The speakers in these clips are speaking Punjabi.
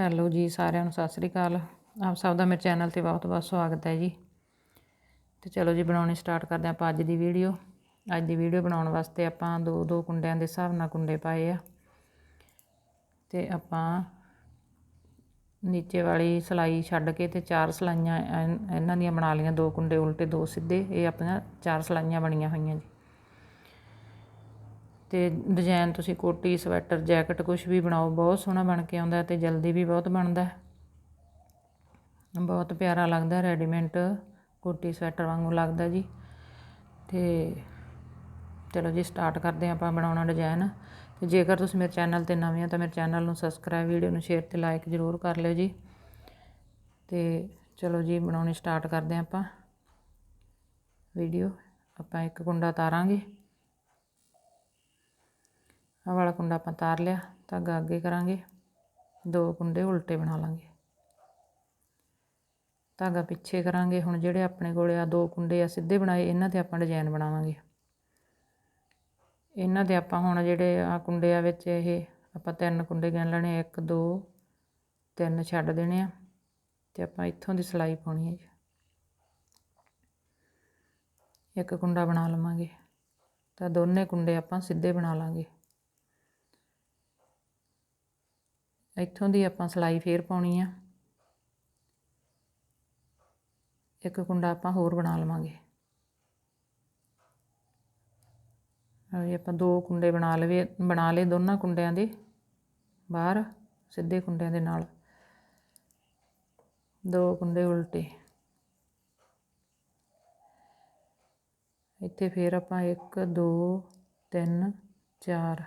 ਹੈਲੋ ਜੀ, ਸਾਰਿਆਂ ਨੂੰ ਸਤਿ ਸ੍ਰੀ ਅਕਾਲ। ਆਪ ਸਭ ਦਾ ਮੇਰੇ ਚੈਨਲ ਤੇ ਬਹੁਤ ਬਹੁਤ ਸਵਾਗਤ ਹੈ ਜੀ। ਤੇ ਚਲੋ ਜੀ, ਬਣਾਉਣੀ ਸਟਾਰਟ ਕਰਦੇ ਆਪਾਂ ਅੱਜ ਦੀ ਵੀਡੀਓ। ਅੱਜ ਦੀ ਵੀਡੀਓ ਬਣਾਉਣ ਵਾਸਤੇ ਆਪਾਂ ਦੋ ਦੋ ਕੁੰਡਿਆਂ ਦੇ ਹਿਸਾਬ ਨਾਲ ਕੁੰਡੇ ਪਾਏ ਆ। ਤੇ ਆਪਾਂ ਨੀਚੇ ਵਾਲੀ ਸਲਾਈ ਛੱਡ ਕੇ ਤੇ ਚਾਰ ਸਲਾਈਆਂ ਇਹਨਾਂ ਦੀਆਂ ਬਣਾ ਲਈਆਂ ਦੋ ਕੁੰਡੇ, ਉਲਟੇ ਦੋ ਸਿੱਧੇ। ਇਹ ਆਪਣੀਆਂ ਚਾਰ ਸਲਾਈਆਂ ਬਣੀਆਂ ਹੋਈਆਂ ਜੀ। ਅਤੇ ਡਿਜ਼ਾਇਨ ਤੁਸੀਂ ਕੋਟੀ, ਸਵੈਟਰ, ਜੈਕਟ ਕੁਛ ਵੀ ਬਣਾਓ, ਬਹੁਤ ਸੋਹਣਾ ਬਣ ਕੇ ਆਉਂਦਾ ਅਤੇ ਜਲਦੀ ਵੀ ਬਹੁਤ ਬਣਦਾ ਬਹੁਤ ਪਿਆਰਾ ਲੱਗਦਾ ਰੈਡੀਮੇਡ ਕੋਟੀ, ਸਵੈਟਰ ਵਾਂਗੂ ਲੱਗਦਾ ਜੀ। ਅਤੇ ਚਲੋ ਜੀ ਸਟਾਰਟ ਕਰਦੇ ਹਾਂ ਆਪਾਂ ਬਣਾਉਣਾ ਡਿਜ਼ਾਈਨ। ਤੇ ਜੇਕਰ ਤੁਸੀਂ ਮੇਰੇ ਚੈਨਲ ਤੇ ਨਵੇਂ ਹੋ ਤਾਂ ਮੇਰੇ ਚੈਨਲ ਨੂੰ ਸਬਸਕ੍ਰਾਈਬ, ਵੀਡੀਓ ਨੂੰ ਸ਼ੇਅਰ ਤੇ ਲਾਈਕ ਜ਼ਰੂਰ ਕਰ ਲਿਓ ਜੀ। ਤੇ ਚਲੋ ਜੀ ਬਣਾਉਣੀ ਸਟਾਰਟ ਕਰਦੇ ਹਾਂ ਆਪਾਂ। ਵੀਡੀਓ ਆਪਾਂ ਇੱਕ ਕੁੰਡਾ ਤਾਰਾਂਗੇ। ਆਹ ਵਾਲਾ ਕੁੰਡਾ ਆਪਾਂ ਤਾਰ ਲਿਆ ਧਾਗਾ ਅੱਗੇ ਕਰਾਂਗੇ। ਦੋ ਕੁੰਡੇ ਉਲਟੇ ਬਣਾ ਲਾਂਗੇ। ਧਾਗਾ ਪਿੱਛੇ ਕਰਾਂਗੇ। ਹੁਣ ਜਿਹੜੇ ਆਪਣੇ ਕੋਲੇ ਆ ਦੋ ਕੁੰਡੇ ਆ ਸਿੱਧੇ ਬਣਾਏ, ਇਹਨਾਂ ਤੇ ਆਪਾਂ ਡਿਜ਼ਾਈਨ ਬਣਾਵਾਂਗੇ। ਇਹਨਾਂ ਦੇ ਆਪਾਂ ਹੁਣ ਜਿਹੜੇ ਆ ਕੁੰਡੇ ਆ ਵਿੱਚ ਇਹ ਆਪਾਂ ਤਿੰਨ ਕੁੰਡੇ ਗਿਣ ਲੈਣੇ ਇੱਕ, ਦੋ, ਤਿੰਨ ਛੱਡ ਦੇਣੇ ਆ। ਤੇ ਆਪਾਂ ਇੱਥੋਂ ਦੀ ਸਲਾਈ ਪਾਉਣੀ ਹੈ ਜੀ। ਇੱਕ ਕੁੰਡਾ ਬਣਾ ਲਵਾਂਗੇ। ਤਾਂ ਦੋਨੇ ਕੁੰਡੇ ਆਪਾਂ ਸਿੱਧੇ ਬਣਾ ਲਾਂਗੇ। ਇੱਥੋਂ ਦੀ ਆਪਾਂ ਸਲਾਈ ਫੇਰ ਪਾਉਣੀ ਆ। ਇੱਕ ਕੁੰਡਾ ਆਪਾਂ ਹੋਰ ਬਣਾ ਲਵਾਂਗੇ। ਇਹ ਆਪਾਂ ਦੋ ਕੁੰਡੇ ਬਣਾ ਲਵੇ, ਬਣਾ ਲਏ ਦੋਨਾਂ ਕੁੰਡਿਆਂ ਦੇ ਬਾਹਰ, ਸਿੱਧੇ ਕੁੰਡਿਆਂ ਦੇ ਨਾਲ। ਦੋ ਕੁੰਡੇ ਉਲਟੇ। ਇੱਥੇ ਫੇਰ ਆਪਾਂ 1 2 3 4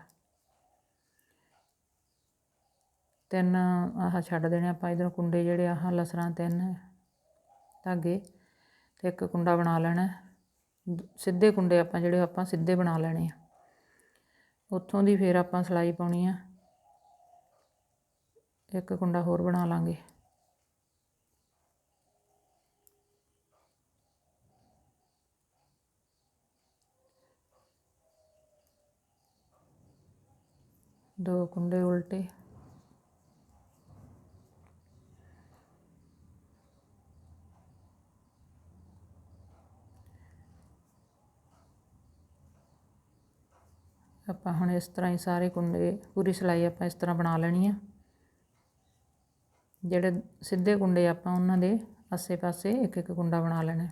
ਤਿੰਨ ਆਹ ਛੱਡ ਦੇਣੇ ਆਪਾਂ ਇਧਰੋਂ ਕੁੰਡੇ ਜਿਹੜੇ ਆਹ ਲਸਰਾਂ ਤਿੰਨ ਧਾਗੇ ਤੇ ਇੱਕ ਕੁੰਡਾ ਬਣਾ ਲੈਣਾ। ਸਿੱਧੇ ਕੁੰਡੇ ਆਪਾਂ ਜਿਹੜੇ ਆਪਾਂ ਸਿੱਧੇ ਬਣਾ ਲੈਣੇ ਆ। ਉੱਥੋਂ ਦੀ ਫੇਰ ਆਪਾਂ ਸਲਾਈ ਪਾਉਣੀ ਆ। ਇੱਕ ਕੁੰਡਾ ਹੋਰ ਬਣਾ ਲਾਂਗੇ। ਦੋ ਕੁੰਡੇ ਉਲਟੇ। ਆਪਾਂ ਹੁਣ ਇਸ ਤਰ੍ਹਾਂ ਹੀ ਸਾਰੇ ਕੁੰਡੇ, ਪੂਰੀ ਸਿਲਾਈ ਆਪਾਂ ਇਸ ਤਰ੍ਹਾਂ ਬਣਾ ਲੈਣੀ ਆ। ਜਿਹੜੇ ਸਿੱਧੇ ਕੁੰਡੇ ਆਪਾਂ ਉਹਨਾਂ ਦੇ ਆਸੇ-ਪਾਸੇ ਇੱਕ ਇੱਕ ਕੁੰਡਾ ਬਣਾ ਲੈਣਾ।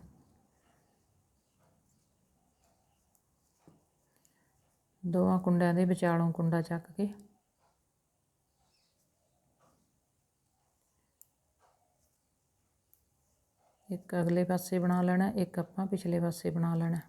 ਦੋਵਾਂ ਕੁੰਡਿਆਂ ਦੇ ਵਿਚਾਲੋਂ ਕੁੰਡਾ ਚੱਕ ਕੇ। ਇੱਕ ਅਗਲੇ ਪਾਸੇ ਬਣਾ ਲੈਣਾ, ਇੱਕ ਆਪਾਂ ਪਿਛਲੇ ਪਾਸੇ ਬਣਾ ਲੈਣਾ।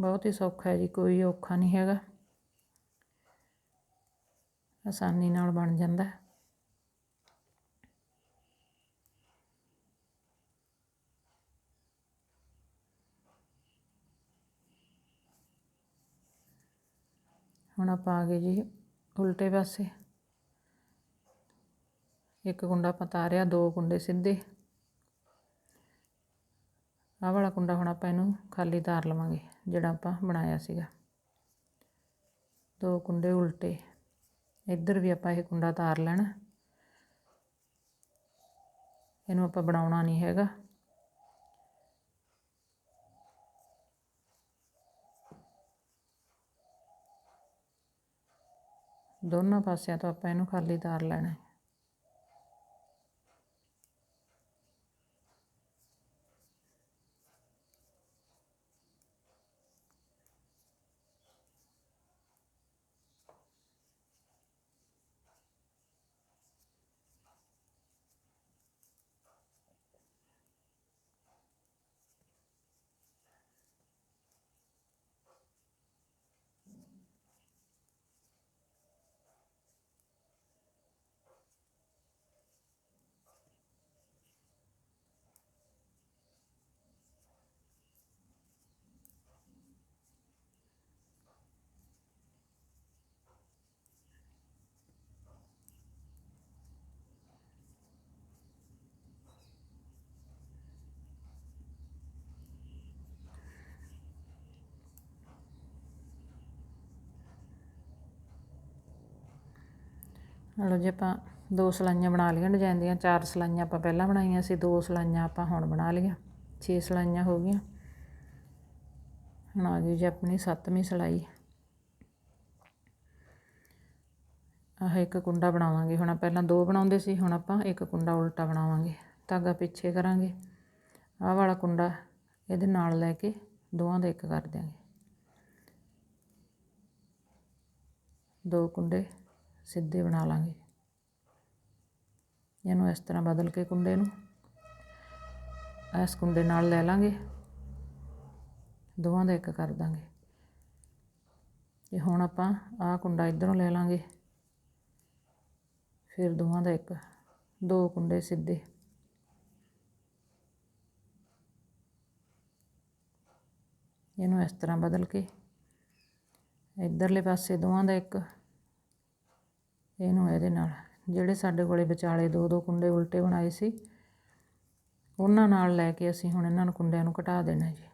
ਬਹੁਤ ਹੀ ਸੌਖਾ ਹੈ ਜੀ, ਕੋਈ ਔਖਾ ਨਹੀਂ ਹੈਗਾ। ਆਸਾਨੀ ਨਾਲ ਬਣ ਜਾਂਦਾ ਹੈ। ਹੁਣ ਆਪਾਂ ਆ ਗਏ ਜੀ ਉਲਟੇ ਪਾਸੇ। ਇੱਕ ਗੁੰਡਾ ਆਪਾਂ ਤਾਰਿਆ ਦੋ ਗੁੰਡੇ ਸਿੱਧੇ। ਆਹ ਵਾਲਾ ਕੁੰਡਾ ਹੁਣ ਆਪਾਂ ਇਹਨੂੰ ਖਾਲੀ ਤਾਰ ਲਵਾਂਗੇ, ਜਿਹੜਾ ਆਪਾਂ ਬਣਾਇਆ ਸੀਗਾ। ਦੋ ਕੁੰਡੇ ਉਲਟੇ, ਇੱਧਰ ਵੀ ਆਪਾਂ ਇਹ ਕੁੰਡਾ ਤਾਰ ਲੈਣਾ। ਇਹਨੂੰ ਆਪਾਂ ਬਣਾਉਣਾ ਨਹੀਂ ਹੈਗਾ। ਦੋਨਾਂ ਪਾਸਿਆਂ ਤੋਂ ਆਪਾਂ ਇਹਨੂੰ ਖਾਲੀ ਤਾਰ ਲੈਣਾ। ਲਓ ਜੀ ਆਪਾਂ ਦੋ ਸਲਾਈਆਂ ਬਣਾ ਲਈਆਂ ਡਿਜ਼ਾਈਨ ਦੀਆਂ, ਚਾਰ ਸਲਾਈਆਂ ਆਪਾਂ ਪਹਿਲਾਂ ਬਣਾਈਆਂ ਸੀ, ਦੋ ਸਲਾਈਆਂ ਆਪਾਂ ਹੁਣ ਬਣਾ ਲਈਆਂ, ਛੇ ਸਲਾਈਆਂ ਹੋ ਗਈਆਂ। ਹੁਣ ਆ ਗਈ ਜੀ ਆਪਣੀ ਸੱਤਵੀਂ ਸਲਾਈ। ਆਹ ਇੱਕ ਕੁੰਡਾ ਬਣਾਵਾਂਗੇ, ਹੁਣ ਪਹਿਲਾਂ ਦੋ ਬਣਾਉਂਦੇ ਸੀ, ਹੁਣ ਆਪਾਂ ਇੱਕ ਕੁੰਡਾ ਉਲਟਾ ਬਣਾਵਾਂਗੇ, ਧਾਗਾ ਪਿੱਛੇ ਕਰਾਂਗੇ। ਆਹ ਵਾਲਾ ਕੁੰਡਾ ਇਹਦੇ ਨਾਲ ਲੈ ਕੇ ਦੋਵਾਂ ਦਾ ਇੱਕ ਕਰ ਦਿਆਂਗੇ। ਦੋ ਕੁੰਡੇ ਸਿੱਧੇ ਬਣਾ ਲਾਂਗੇ। ਇਹਨੂੰ ਇਸ ਤਰ੍ਹਾਂ ਬਦਲ ਕੇ ਕੁੰਡੇ ਨੂੰ, ਇਸ ਕੁੰਡੇ ਨਾਲ ਲੈ ਲਾਂਗੇ। ਦੋਵਾਂ ਦਾ ਇੱਕ ਕਰ ਦਾਂਗੇ। ਤੇ ਹੁਣ ਆਪਾਂ ਆਹ ਕੁੰਡਾ ਇਧਰੋਂ ਲੈ ਲਾਂਗੇ, ਫਿਰ ਦੋਵਾਂ ਦਾ ਇੱਕ, ਦੋ ਕੁੰਡੇ ਸਿੱਧੇ। ਇਹਨੂੰ ਇਸ ਤਰ੍ਹਾਂ ਬਦਲ ਕੇ ਇਧਰਲੇ ਪਾਸੇ ਦੋਵਾਂ ਦਾ ਇੱਕ ਇਹਨੂੰ ਇਹਦੇ ਨਾਲ। ਜਿਹੜੇ ਸਾਡੇ ਕੋਲੇ ਵਿਚਾਲੇ ਦੋ ਦੋ ਕੁੰਡੇ ਉਲਟੇ ਬਣਾਏ ਸੀ, ਉਹਨਾਂ ਨਾਲ ਲੈ ਕੇ ਅਸੀਂ ਹੁਣ ਇਹਨਾਂ ਨੂੰ ਕੁੰਡਿਆਂ ਨੂੰ ਘਟਾ ਦੇਣਾ ਜੀ।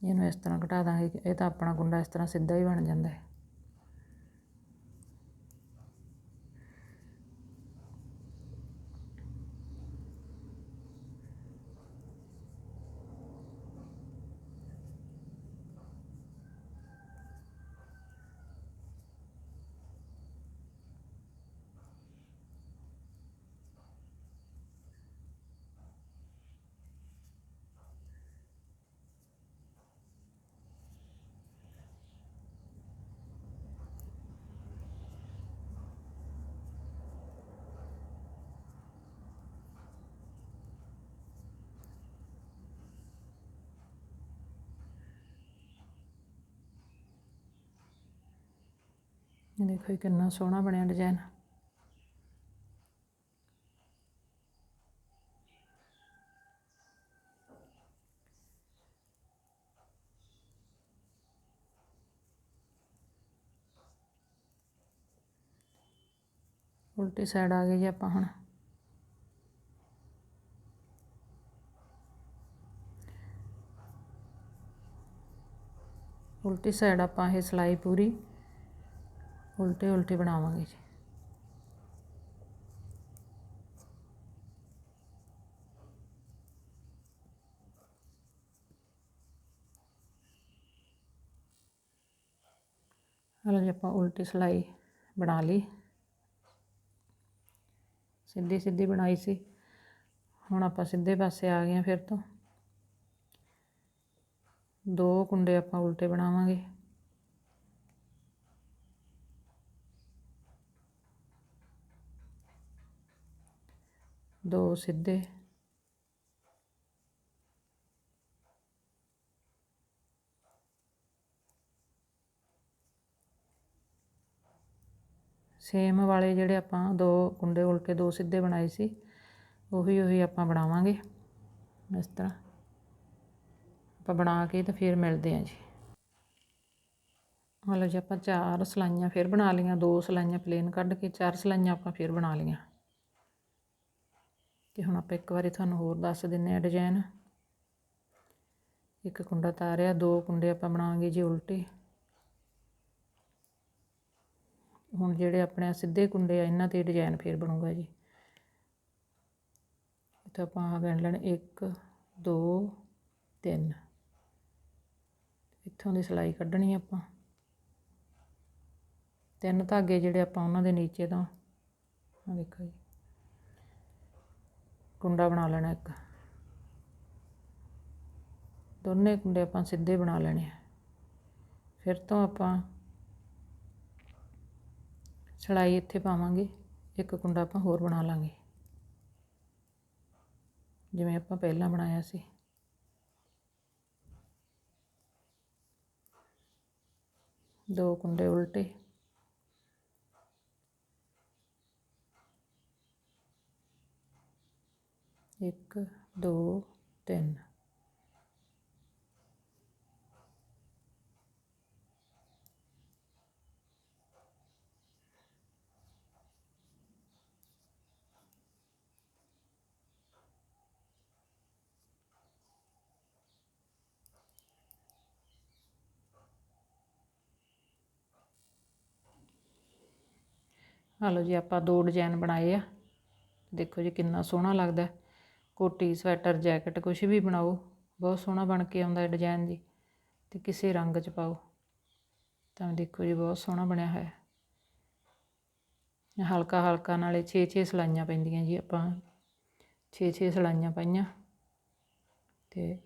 ਇਹਨੂੰ ਇਸ ਤਰ੍ਹਾਂ ਘਟਾ ਦਾਂਗੇ ਇਹ ਤਾਂ ਆਪਣਾ ਕੁੰਡਾ ਇਸ ਤਰ੍ਹਾਂ ਸਿੱਧਾ ਹੀ ਬਣ ਜਾਂਦਾ ਹੈ। ਇਹ ਦੇਖੋ ਇਹ ਕਿੰਨਾ ਸੋਹਣਾ ਬਣਿਆ ਡਿਜ਼ਾਈਨ ਉਲਟੀ ਸਾਈਡ ਆ ਗਏ ਜੀ ਆਪਾਂ ਹੁਣ। ਉਲਟੀ ਸਾਈਡ ਆਪਾਂ ਇਹ ਸਲਾਈ ਪੂਰੀ। ਉਲਟੇ ਉਲਟੇ ਬਣਾਵਾਂਗੇ ਜੀ। ਹਲੋ ਜੀ, ਆਪਾਂ ਉਲਟੀ ਸਲਾਈ ਬਣਾ ਲਈ। ਸਿੱਧੀ ਸਿੱਧੀ ਬਣਾਈ ਸੀ। ਹੁਣ ਆਪਾਂ ਸਿੱਧੇ ਪਾਸੇ ਆ ਗਏ ਫਿਰ ਤੋਂ। ਦੋ ਕੁੰਡੇ ਆਪਾਂ ਉਲਟੇ ਬਣਾਵਾਂਗੇ। ਦੋ ਸਿੱਧੇ। ਸੇਮ ਵਾਲੇ ਜਿਹੜੇ ਆਪਾਂ ਦੋ ਕੁੰਡੇ ਉਲਟੇ ਦੋ ਸਿੱਧੇ ਬਣਾਏ ਸੀ, ਉਹੀ ਉਹੀ ਆਪਾਂ ਬਣਾਵਾਂਗੇ। ਇਸ ਤਰ੍ਹਾਂ ਆਪਾਂ ਬਣਾ ਕੇ ਤਾਂ ਫਿਰ ਮਿਲਦੇ ਆਂ ਜੀ। ਮਤਲਬ ਜੀ ਆਪਾਂ ਚਾਰ ਸਲਾਈਆਂ ਫਿਰ ਬਣਾ ਲਈਆਂ, ਦੋ ਸਲਾਈਆਂ ਪਲੇਨ ਕੱਢ ਕੇ ਚਾਰ ਸਲਾਈਆਂ ਆਪਾਂ ਫਿਰ ਬਣਾ ਲਈਆਂ। ਤੇ ਹੁਣ ਆਪਾਂ ਇੱਕ ਵਾਰੀ ਤੁਹਾਨੂੰ ਹੋਰ ਦੱਸ ਦਿੰਨੇ ਆ ਡਿਜ਼ਾਈਨ ਇੱਕ ਕੁੰਡਾ ਤਾਰਿਆ, ਦੋ ਕੁੰਡੇ ਆਪਾਂ ਬਣਾਵਾਂਗੇ ਜੀ ਉਲਟੇ। ਹੁਣ ਜਿਹੜੇ ਆਪਣੇ ਸਿੱਧੇ ਕੁੰਡੇ ਆ, ਇਹਨਾਂ ਤੇ ਡਿਜ਼ਾਈਨ ਫੇਰ ਬਣੂਗਾ ਜੀ। ਇੱਥੇ ਆਪਾਂ ਆ ਗਣ ਲੈਣ 1 2 3 ਇੱਥੋਂ ਦੀ ਸਲਾਈ ਕੱਢਣੀ ਆਪਾਂ। ਤਿੰਨ ਧਾਗੇ ਜਿਹੜੇ ਆਪਾਂ ਉਹਨਾਂ ਦੇ ਨੀਚੇ ਤੋਂ। ਆ ਦੇਖੋ ਜੀ। ਕੁੰਡਾ ਬਣਾ ਲੈਣਾ ਇੱਕ। ਦੋਨੇ ਕੁੰਡੇ ਆਪਾਂ ਸਿੱਧੇ ਬਣਾ ਲੈਣੇ ਆ। ਫਿਰ ਤੋਂ ਆਪਾਂ ਸਲਾਈ ਇੱਥੇ ਪਾਵਾਂਗੇ, ਇੱਕ ਕੁੰਡਾ ਆਪਾਂ ਹੋਰ ਬਣਾ ਲਾਂਗੇ। ਜਿਵੇਂ ਆਪਾਂ ਪਹਿਲਾਂ ਬਣਾਇਆ ਸੀ। ਦੋ ਕੁੰਡੇ ਉਲਟੇ। ਇੱਕ, ਦੋ, ਤਿੰਨ। ਹਾਲੋ ਜੀ, ਆਪਾਂ ਦੋ ਡਿਜ਼ਾਈਨ ਬਣਾਏ ਆ। ਦੇਖੋ ਜੀ, ਕਿੰਨਾ ਸੋਹਣਾ ਲੱਗਦਾ। ਕੋਟੀ, ਸਵੈਟਰ, ਜੈਕਟ ਕੁਝ ਵੀ ਬਣਾਓ, ਬਹੁਤ ਸੋਹਣਾ ਬਣ ਕੇ ਆਉਂਦਾ ਹੈ ਡਿਜ਼ਾਈਨ ਜੀ ਤੇ ਕਿਸੇ ਰੰਗ 'ਚ ਪਾਓ। ਤਾਂ ਦੇਖੋ ਜੀ, ਬਹੁਤ ਸੋਹਣਾ ਬਣਿਆ ਹੋਇਆ ਹੈ। ਹਲਕਾ ਹਲਕਾ ਨਾਲੇ 6-6 ਸਲਾਈਆਂ ਪੈਂਦੀਆਂ ਜੀ ਆਪਾਂ। 6-6 ਸਲਾਈਆਂ ਪਾਈਆਂ ਤੇ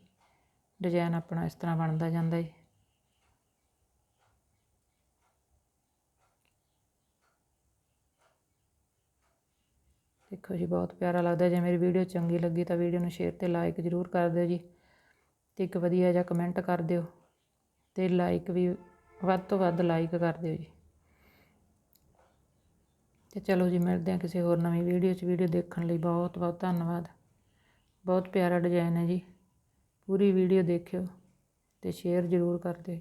ਡਿਜ਼ਾਈਨ ਆਪਣਾ ਇਸ ਤਰ੍ਹਾਂ ਬਣਦਾ ਜਾਂਦਾ ਜੀ ਦੇਖੋ ਜੀ, ਬਹੁਤ ਪਿਆਰਾ ਲੱਗਦਾ। ਜੇ ਮੇਰੀ ਵੀਡੀਓ ਚੰਗੀ ਲੱਗੀ ਤਾਂ ਵੀਡੀਓ ਨੂੰ ਸ਼ੇਅਰ ਤੇ ਲਾਈਕ ਜ਼ਰੂਰ ਕਰ ਦਿਓ ਜੀ ਤੇ ਇੱਕ ਵਧੀਆ ਜਿਹਾ ਕਮੈਂਟ ਕਰ ਦਿਓ ਤੇ ਲਾਈਕ ਵੀ ਵੱਧ ਤੋਂ ਵੱਧ ਲਾਈਕ ਕਰ ਦਿਓ ਜੀ। ਤੇ ਚਲੋ ਜੀ, ਮਿਲਦੇ ਹਾਂ ਕਿਸੇ ਹੋਰ ਨਵੀਂ ਵੀਡੀਓ 'ਚ। ਵੀਡੀਓ ਦੇਖਣ ਲਈ ਬਹੁਤ ਬਹੁਤ ਧੰਨਵਾਦ। ਬਹੁਤ ਪਿਆਰਾ ਡਿਜ਼ਾਈਨ ਹੈ ਜੀ। ਪੂਰੀ ਵੀਡੀਓ ਦੇਖਿਓ ਤੇ ਸ਼ੇਅਰ ਜ਼ਰੂਰ ਕਰ ਦਿਓ।